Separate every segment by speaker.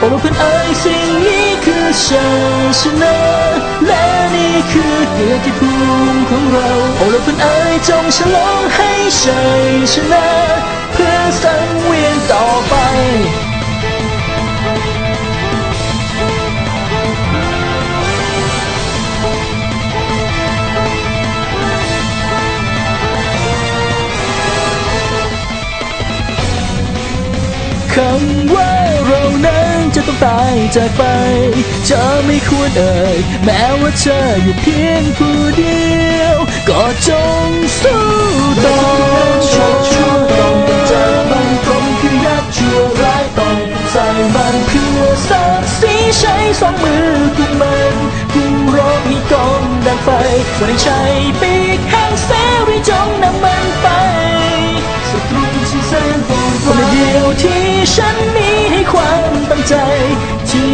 Speaker 1: โอ้เพื่อนเอ๋ยสิ่งนี้คือชัยชนะและนี่คือเกียรติภูมิของเรา โอ้เพื่อนเอ๋ยจงฉลองให้ชัยชนะ เพื่อสังเวียนต่อไปคำว่า จะต้องตายจากไปจะไม่ควรเอ่ย แม้ว่าเธออยู่เพียงผู้เดียว ก็จงสู้ต่อชั่วชั่วต้องเป็นใจมันคงคือยักษ์ชั่วร้ายต้องใส่มันเพื่อศักดิ์ศรีใช้สองมือกุมมันผู้ร้องให้กองดังไฟวันนี้ใช้ปีกแห่งเสรีจงนำมันไปศัตรูที่แสนโหดคนเดียวที่ฉันมีให้ความ ตั้งใจที่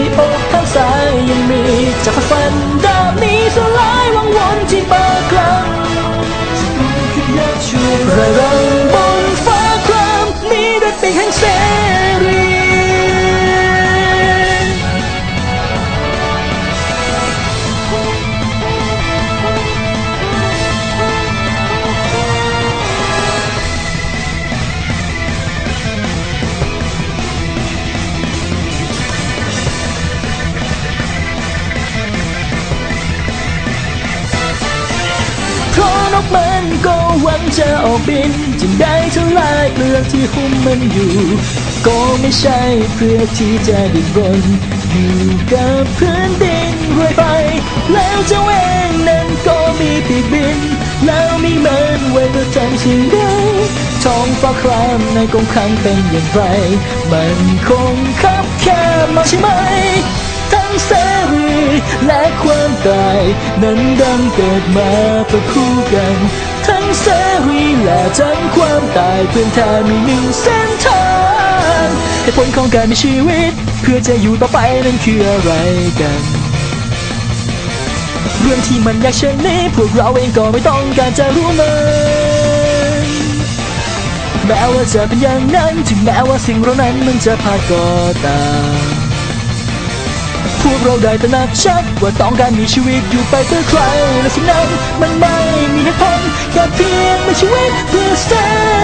Speaker 1: กมันก็หวังจะออกบินจึงได้ทลายเปลือกที่หุ้มมันอยู่ ก็ไม่ใช่เพื่อที่จะดิ้นรนอยู่กับพื้นดินรื่อยไป แล้วเจ้าเองนั้นก็มีปีกบิน แล้วมีมันไว้เพื่อทำสิ่งใดท้องฟ้าครามในกองขังเป็นอย่างไร มันคงคับแคบมาใช่ไหม เสรีและความตายนั้นดังเกิดมาเพื่อคู่กัน ทั้งเสรีและทั้งความตายเพื่อนแทนมีหนึ่งเส้นทางเหตุผลของการมีชีวิต เพื่อจะอยู่ต่อไปนั้นคืออะไรกันเรื่องที่มันยากเช่นนี้พวกเราเองก็ไม่ต้องการจะรู้มันแม้ว่าจะเป็นอย่างนั้น ถึงแม้ว่าสิ่งเหล่านั้นมันจะพลาดก็ตาม วกเราได้ตระหนักชัดว่าต้องการมีชีวิตอยู่ไปเพื่อใครและสิ่งนั้นมันไม่มีเหตุผลแค่เพียงมีชีวิตเพื่อเสรีปี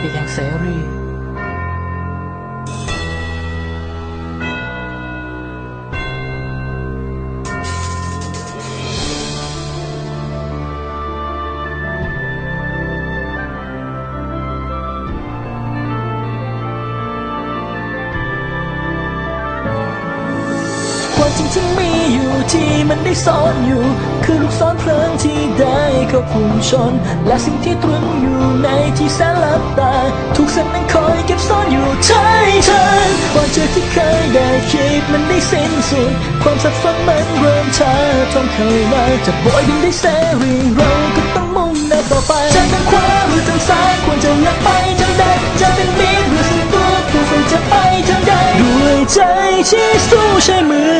Speaker 1: ปีกแห่งเสรี จริงที่มีอยู่ที่มันได้ซ่อนอยู่ คือลูกศรเพลิงที่ได้เข้าพุ่งชน และสิ่งที่ตรึงอยู่ในที่แสนลับตาทุกเส้นนั้นคอยเก็บซ่อนอยู่ใช่เธอก่อนเจอที่เคยได้คิดมันได้สิ้นสุดความสับสนมันเริ่มช้าท่องเข้ามาจะบอยบินได้เสรีเราก็ต้องมุ่งหน้าต่อไปจะทางขวาหรือทางซ้ายควรจะเลือกไปทางใดจะเป็นมิตรหรือศัตรูผู้ควรจะไปทางใดด้วยใจที่สู้ใช้มือ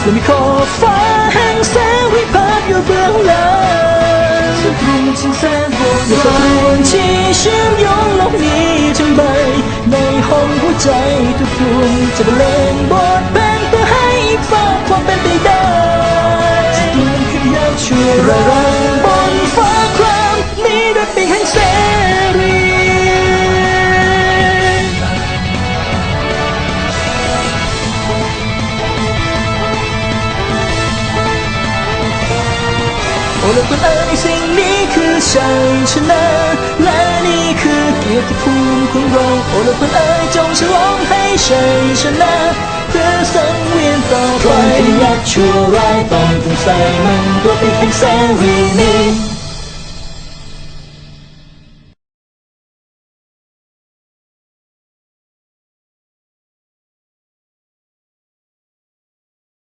Speaker 1: และมีขอบฟ้าแห่งแสงวิพากษ์อยู่เบื้องหลังศัตรูที่แสนโหดร้ายที่เชื่อมโยงโลกนี้ทั้งใบ ในห้องหัวใจทุกดวงจะบรรเลงบทเป็นเพื่อให้อีกฝ่าความเป็นไปได้ศัตรูคือยามช่วยระ โอละคนเอ๋ยสิ่งนี้คือชัยชนะ และนี่คือเกียรติภูมิของเราโอ้ละคนเอ๋ยจงฉลองให้ชัยชนะ เพื่อสังเวียนต่อไปคนที่ยักชั่วร้ายต้องถูกใส่มันตัวเป็นแข่งแสงวีนี้